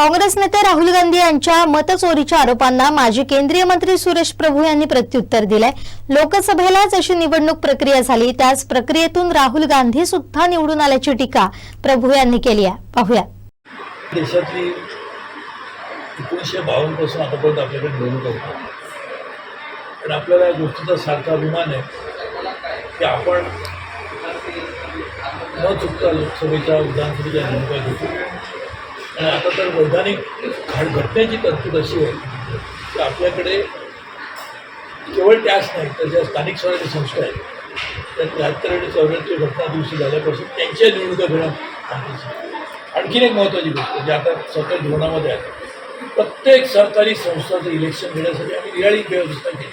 काँग्रेस नेते राहुल गांधी यांच्या मतचोरीच्या आरोपांना माजी केंद्रीय मंत्री सुरेश प्रभू यांनी प्रत्युत्तर दिलंय. लोकसभेला जशी निवडणूक प्रक्रिया झाली त्याच प्रक्रियेतून राहुल गांधी सुद्धा निवडून आल्याची टीका प्रभू यांनी केली आहे. पाहूया. देशातली एकोणीसशे बावन्नपासून आतापर्यंत आपल्याकडे निवडणूक होतात पण आपल्याला या गोष्टीचा सारखा अभिमान आहे की आपण न चुकता लोकसभेच्या विधानसभेच्या निवडणुका घेतो आणि आता तर वैधानिक घड- घटनेची तरतूद अशी आहे की आपल्याकडे केवळ त्याच नाही तर ज्या स्थानिक स्वराज्य संस्था आहेत त्या त्र्याहत्तर आणि चौऱ्याहत्तर घटना दिवशी झाल्यापासून त्यांच्या निवडणुका घेणं आणखीन एक महत्त्वाची गोष्ट जे आता सरकारी धोरणामध्ये आहे. प्रत्येक सरकारी संस्थाचं इलेक्शन घेण्यासाठी आम्ही निराळी व्यवस्था केली.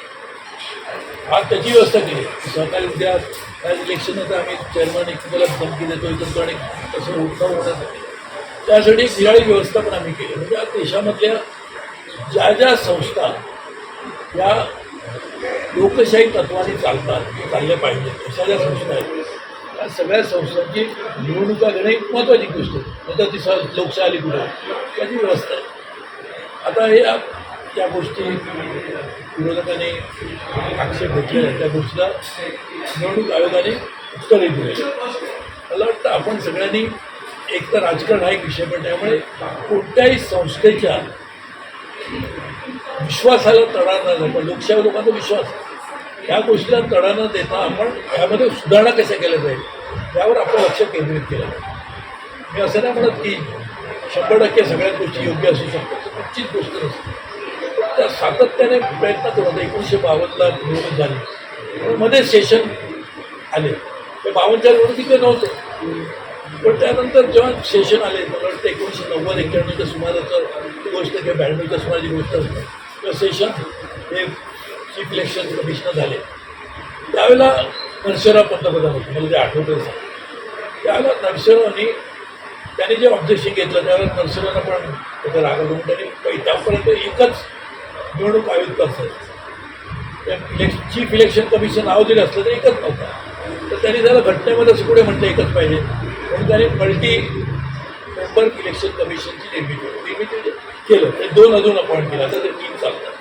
आज त्याची व्यवस्था केली. सहकारी उद्या इलेक्शन इलेक्शननंतर आम्ही चेअरमन एक तुम्हाला धमकी देतो हे आणि तसं उठाव होण्यासाठी त्यासाठी दिवाळी व्यवस्था पण आम्ही केली. म्हणजे आज देशामधल्या ज्या ज्या संस्था या लोकशाही तत्वाने चालतात चालल्या पाहिजेत अशा ज्या संस्था आहेत त्या सगळ्या संस्थांची निवडणुका घेणं एक महत्त्वाची गोष्ट आहे. नंतर ती स लोकशाही कुठं त्याची व्यवस्था आहे. आता हे त्या गोष्टी विरोधकांनी आक्षेप घेतले त्या गोष्टीला निवडणूक आयोगाने उत्तरही दिले मला वाटतं आपण सगळ्यांनी एक तर राजकारण हा एक विषय पण त्यामुळे कोणत्याही संस्थेच्या विश्वासाला तडा न देता लोकशाही लोकांचा विश्वास या गोष्टीला तडा न देता आपण यामध्ये सुधारणा कशा केल्या जाईल यावर आपलं लक्ष केंद्रित केलं पाहिजे मी असं नाही म्हणत की शंभर टक्के सगळ्या गोष्टी योग्य असू शकतात निश्चित गोष्ट नसते त्या सातत्याने प्रयत्न करत होते एकोणीसशे बावन्नला निवडणूक झाली. मध्ये सेशन आले. ते बावनच्या निवडणुकीत नव्हते नव्हतं. पण त्यानंतर जेव्हा सेशन आले मला वाटतं एकोणीसशे नव्वद एक्क्याण्णवच्या सुमाराचं ती गोष्ट किंवा ब्याण्णवच्या सुमाराची गोष्ट असते किंवा सेशन हे चीफ इलेक्शन कमिशनर झाले. त्यावेळेला नरसेराव पंतप्रधान होते मला ते आठवतं सांग. त्यावेळेला नरसेरावनी त्याने जे ऑब्जेक्शन घेतलं त्यावेळेला नरसेरावनं पण त्याचा राग म्हणून त्यांनी काही त्यापर्यंत एकच निवडणूक आयुक्त असायचं इलेक्श चीफ इलेक्शन कमिशन नाव दिलं असलं तर एकच नव्हता. तर त्यांनी जरा घटनेमध्येच कुठे म्हटलं एकच पाहिजे. म्हणून मल्टी मेंबर इलेक्शन कमिशनची निर्मिती केली. निर्मिती केलं. ते दोन अजून अपॉइंट केलं. आता ते तीन चालतात.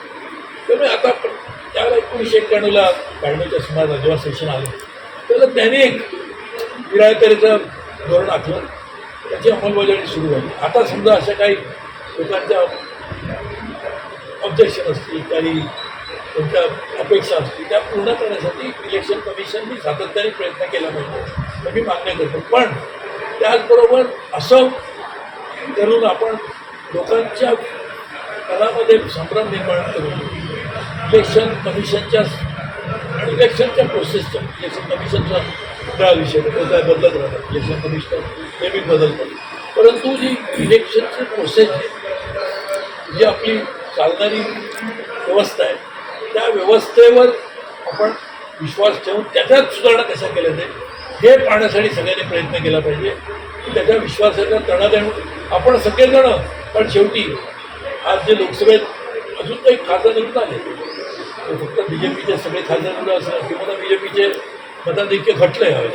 त्यामुळे आता आपण त्यावेळेला एकोणीसशे एक्क्याण्णवला ब्याण्णवच्या सुमाराला जेव्हा सेशन आलं त्याला त्याने एक विरायतरीचं धोरण आखलं. त्याची अंमलबजावणी सुरू झाली. आता समजा अशा काही लोकांच्या ऑब्जेक्शन असतील काही त्यांच्या अपेक्षा असतील त्या पूर्ण करण्यासाठी इलेक्शन कमिशननी सातत्याने प्रयत्न केला पाहिजे. तर मी मान्य करतो. पण त्याचबरोबर असं करून आपण लोकांच्या कलामध्ये संभ्रम निर्माण करून इलेक्शन कमिशनच्या आणि इलेक्शनच्या प्रोसेसच्या इलेक्शन कमिशनचा त्या विषय काय बदलत राहतात इलेक्शन कमिशनर नेहमी बदलतात परंतु जी इलेक्शनची प्रोसेस जी आपली चालणारी व्यवस्था आहे त्या व्यवस्थेवर आपण विश्वास ठेवून त्याच्यात सुधारणा कशा केल्या जाईल हे पाहण्यासाठी सगळ्यांनी प्रयत्न केला पाहिजे. की त्याच्या विश्वासाचा तणा देऊन आपण सगळेजण पण शेवटी आज जे लोकसभेत अजून काही खासदार निवडून आले ते फक्त बी जे पीचे सगळे खासदार निवडून असं किंवा बी जे पीचे मताधिक्य घटलं हवे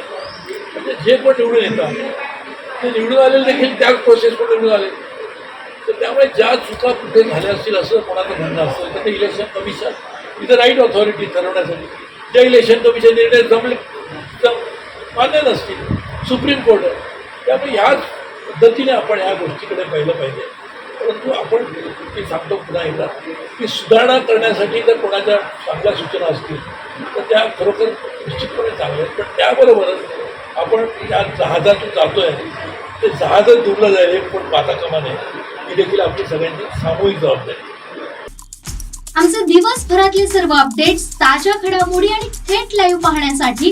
म्हणजे जे पण निवडून येतात ते निवडून आलेले देखील त्या प्रोसेसमध्ये निवडून आले. तर त्यामुळे ज्या चुका कुठे झाल्या असतील असं कोणाचं म्हणणं असेल तर ते इलेक्शन कमिशन इथं राईट ऑथॉरिटी ठरवण्यासाठी. ज्या इलेक्शन कमिशन निर्णय जमले मान्य नसतील. सुप्रीम कोर्ट त्यामुळे ह्याच पद्धतीने आपण ह्या गोष्टीकडे पाहिलं पाहिजे. परंतु आपण मी सांगतो पुन्हा एकदा की सुधारणा करण्यासाठी जर कोणाच्या चांगल्या सूचना असतील तर त्या खरोखर निश्चितपणे चांगल्या आहेत. पण त्याबरोबरच आपण या जहाजातून जातो आहे ते जहाजच डुबलं जाईल हे पण पाहता कामा नये. ही देखील आपली सगळ्यांची सामूहिक जबाबदारी आमचे दिवसभरातले सर्व अपडेट्स ताज्या घडामोडी आणि थेट लाईव्ह पाहण्यासाठी